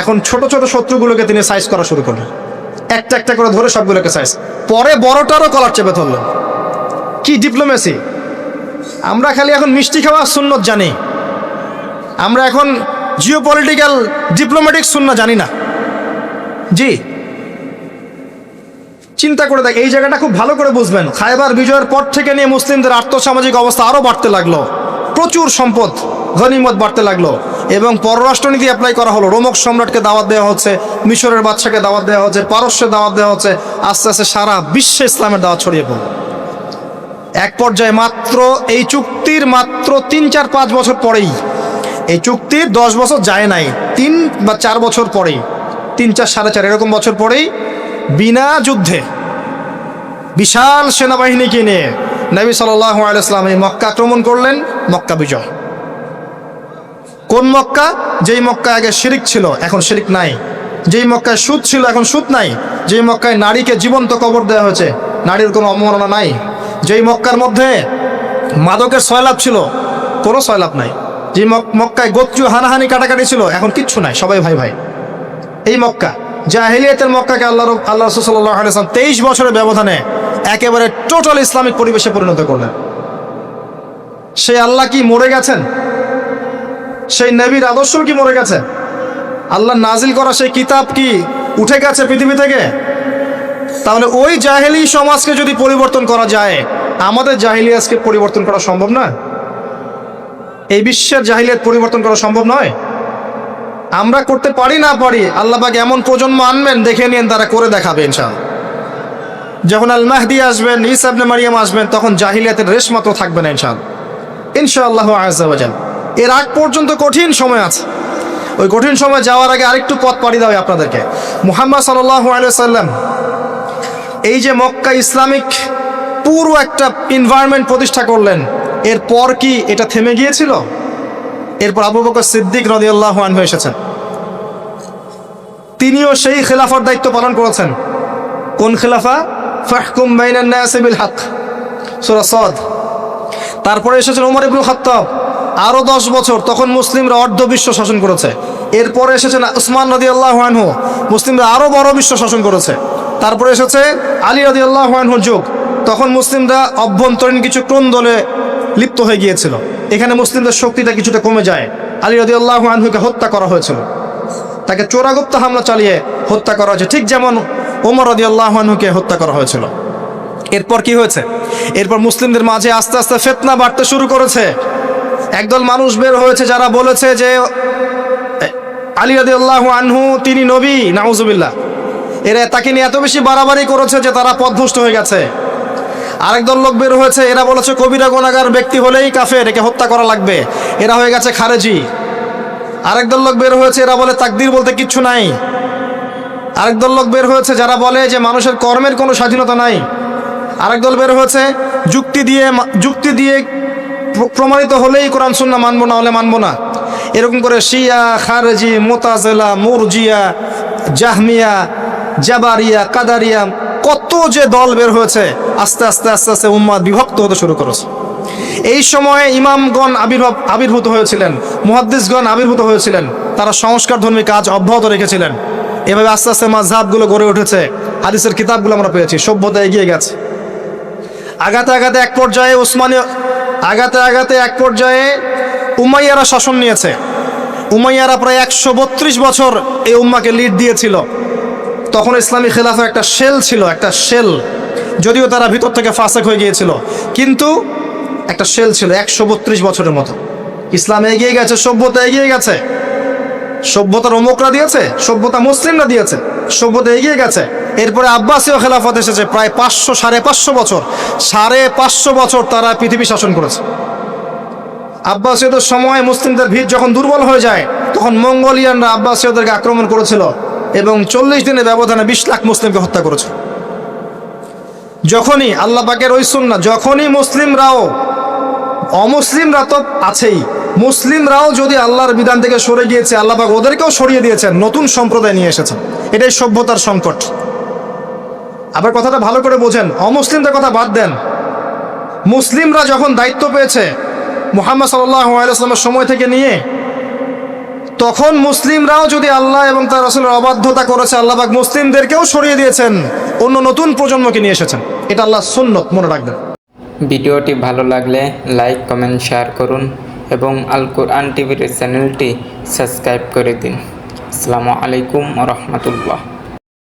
এখন ছোট ছোট শত্রুগুলোকে তিনি সাইজ করা শুরু করলেন। একটা একটা করে ধরে সবগুলোকে সাইজ পরে বড়টারও কলার চেপে ধরলেন। কি ডিপ্লোমেসি আমরা খালি এখন মিষ্টি খাওয়া সুন্নত জানি। আমরা এখন জিও পলিটিক্যাল ডিপ্লোম্যাটিক শূন্য জানি না। জি। চিন্তা করে দেখ, এই জায়গাটা খুব ভালো করে বুঝবেন। খাইবার বিজয়ের পর থেকে নিয়ে মুসলিমদের আর্থসামাজিক অবস্থা আরও বাড়তে লাগল। প্রচুর সম্পদ ঘনিমত বাড়তে লাগল। এবং পররাষ্ট্রনীতি অ্যাপ্লাই করা হলো। রোমক সম্রাটকে দাওয়াত দেওয়া হচ্ছে, মিশরের বাচ্চাকে দাওয়াত দেওয়া হচ্ছে, পারস্যের দাওয়াত দেওয়া হচ্ছে, আস্তে আস্তে সারা বিশ্বে ইসলামের দাওয়াত ছড়িয়ে পড়ল। এক পর্যায়ে মাত্র এই চুক্তির মাত্র তিন, চার, পাঁচ বছর পরেই, এই চুক্তি দশ বছর যায় নাই, তিন বা চার বছর পরেই, তিন, চার, সাড়ে চার, এরকম বছর পরেই বিনা যুদ্ধে বিশাল সেনাবাহিনীকে নিয়ে নবী সাল্লাহ আলাইসলাম এই মক্কা আক্রমণ করলেন, মক্কা বিজয়। কোন মক্কা? যেই মক্কা আগে শিরিক ছিল, এখন শিরিক নাই। যেই মক্কায় সুদ ছিল, এখন সুদ নাই। যেই মক্কায় নারীকে জীবন্ত কবর দেওয়া হয়েছে, নারীর কোনো অবমাননা নাই। যেই মক্কার মধ্যে মাদকের সয়লাভ ছিল, কোনো সয়লাভ নাই। যে মক্কায় গোত্রী হানাহানি কাটাকাটি ছিল, এখন কিচ্ছু নাই, সবাই ভাই ভাই। এই মক্কা জাহিলিয়াতের মক্কাকে আল্লাহ আল্লাহ রসুল্লাহ আলাইসলাম তেইশ বছরের ব্যবধানে একেবারে টোটাল ইসলামিক পরিবেশে পরিণত করলেন। সেই আল্লাহ কি মরে গেছেন? সেই নবীর আদর্শ কি মরে গেছে? আল্লাহ নাজিল করা সেই কিতাব কি উঠে গেছে পৃথিবী থেকে? তাহলে ওই জাহেলি সমাজকে যদি পরিবর্তন করা যায়, আমাদের জাহিলিয়াসকে পরিবর্তন করা সম্ভব না এই বিশ্বের জাহিলিয়াত পরিবর্তন করা সম্ভব নয়? আমরা করতে পারি না পারি আল্লাহবাক এমন প্রজন্ম আনবেন, দেখে নিন, তারা করে দেখাবে ইনশাআল্লাহ। যখন আল মাহদি আসবেন ইসাবনে মারিয়াম আসবেন, তখন জাহিলিয়াতের রেশ মাত্র থাকবে না ইনশাআল্লাহ। ইনশাআল্লাহ আজাল এর আগ পর্যন্ত কঠিন সময় আছে। ওই কঠিন সময় যাওয়ার আগে আরেকটু পথ পাড়ি দেওয়া আপনাদেরকে। মুহাম্মদ সাল্লাম এই যে মক্কা ইসলামিক পুরো একটা এনভায়রনমেন্ট প্রতিষ্ঠা করলেন, এরপর কি এটা থেমে গিয়েছিল? এরপর আবু বকর সিদ্দিক রদিয়াল্লাহ আনহু এসেছেন। তিনিও সেই খেলাফার দায়িত্ব পালন করেছেন। কোন খেলাফা? ফাহকুম বাইনান নাসি বিল হক, সূরা তারপরে এসেছেন ওমর ইবনুল খাত্তাব। আরও দশ বছর তখন মুসলিমরা অর্ধ বিশ্ব শাসন করেছে। এরপরে এসেছেন উসমান রদি আল্লাহ আনহু। মুসলিমরা আরও বড় বিশ্ব শাসন করেছে। তারপরে এসেছে আলী রদি আল্লাহ আনহুর যুগ। তখন মুসলিমরা অভ্যন্তরীণ কিছু ক্রন্দলে লিপ্ত হয়ে গিয়েছিল? এখানে মুসলিমদের শক্তিটা কিছুটা কমে যায়। আলী রদি আল্লাহ আনহুকে হত্যা করা হয়েছিল। তাকে চোরাগুপ্ত হামলা চালিয়ে হত্যা করা হয়েছে। ঠিক যেমন ওমর রদি আল্লাহ আনহুকে হত্যা করা হয়েছিল। এরপর কি হয়েছে? এরপর মুসলিমদের মাঝে আস্তে আস্তে ফেতনা বাড়তে শুরু করেছে। একদল মানুষ বের হয়েছে যারা বলেছে যে, আলী আদি আল্লাহ আনহু, তিনি নবী, নাউজুবিল্লাহ। এরা তাকে নিয়ে এত বেশি বাড়াবাড়ি করেছে যে তারা পথভ্রষ্ট হয়ে গেছে। আরেক দল লোক বের হয়েছে, এরা বলেছে কবিরা গোনাগার ব্যক্তি হলেই কাফের, একে হত্যা করা লাগবে। এরা হয়ে গেছে খারেজি। আরেক দল লোক বের হয়েছে, এরা বলে তাকদির বলতে কিচ্ছু নাই। আরেক দল লোক বের হয়েছে যারা বলে যে মানুষের কর্মের কোনো স্বাধীনতা নাই। আরেক দল বের হয়েছে, যুক্তি দিয়ে যুক্তি দিয়ে প্রমাণিত হলেই কোরআন সুন্না মানবো না হলে মানবো না। এরকম করে শিয়া, খারেজি, মোতাজেলা, মুরজিয়া, জাহমিয়া, জাবারিয়া, কাদারিয়া কত যে দল বের হয়েছে, আস্তে আস্তে আস্তে আস্তে উম্মাদ বিভক্ত হতে শুরু করেছে। এই সময়ে ইমামগণ আবির্ভাব, আবির্ভূত হয়েছিলেন, মুহাদ্দিসগণ আবির্ভূত হয়েছিলেন, তারা সংস্কার ধর্মী কাজ অব্যাহত রেখেছিলেন। এভাবে আস্তে আস্তে মাঝহাবগুলো গড়ে উঠেছে, হাদিসের কিতাবগুলো আমরা পেয়েছি, সভ্যতা এগিয়ে গেছে। আগাতে আগাতে এক পর্যায়ে উসমানীয় আগাতে আগাতে এক পর্যায়ে উমাইয়ারা শাসন নিয়েছে। উমাইয়ারা প্রায় একশো বত্রিশ বছর এই উম্মাকে লিড দিয়েছিল। তখন ইসলামী খেলাফা একটা শেল ছিল, একটা শেল যদিও তারা ভিতর থেকে ফাঁসেক হয়ে গিয়েছিল, কিন্তু একটা শেল ছিল, একশো বত্রিশ বছরের মতো। ইসলাম এগিয়ে গেছে, সভ্যতা এগিয়ে গেছে। সভ্যতার অমুকরা দিয়েছে, সভ্যতা মুসলিমরা দিয়েছে, সভ্যতা এগিয়ে গেছে। এরপরে আব্বাসীয় খেলাফত এসেছে, প্রায় পাঁচশো, সাড়ে পাঁচশো বছর, সাড়ে পাঁচশো বছর তারা পৃথিবী শাসন করেছে। আব্বাসীয়দের সময় মুসলিমদের ভিড় যখন দুর্বল হয়ে যায়, তখন মঙ্গোলিয়ানরা আব্বাসীয়দেরকে আক্রমণ করেছিল এবং চল্লিশ দিনের ব্যবধানে বিশ লাখ মুসলিমকে হত্যা করেছে। যখনই আল্লাহ পাকের ওই সুন্না যখনই মুসলিমরাও, অমুসলিমরা তো আছেই, মুসলিমরাও যদি আল্লাহর বিধান থেকে সরে গিয়েছে, আল্লাহ পাক ওদেরকেও সরিয়ে দিয়েছেন, নতুন সম্প্রদায় নিয়ে এসেছেন। এটাই সভ্যতার সংকট। আবার কথাটা ভালো করে বোঝেন। অমুসলিমদের কথা বাদ দেন। মুসলিমরা যখন দায়িত্ব পেয়েছে মোহাম্মদ সাল্লাহ সময় থেকে নিয়ে, তখন মুসলিমরাও যদি আল্লাহ এবং তার রাসূলের অবাধ্যতা করেছে, আল্লাহবাক মুসলিমদেরকেও সরিয়ে দিয়েছেন, অন্য নতুন প্রজন্মকে নিয়ে এসেছেন। এটা আল্লাহ সুন্নত, মনে রাখবেন। ভিডিওটি ভালো লাগলে লাইক, কমেন্ট, শেয়ার করুন এবং আল কোরআন টিভির চ্যানেলটি সাবস্ক্রাইব করে দিন। আসসালামু আলাইকুম রহমতুল্লাহ।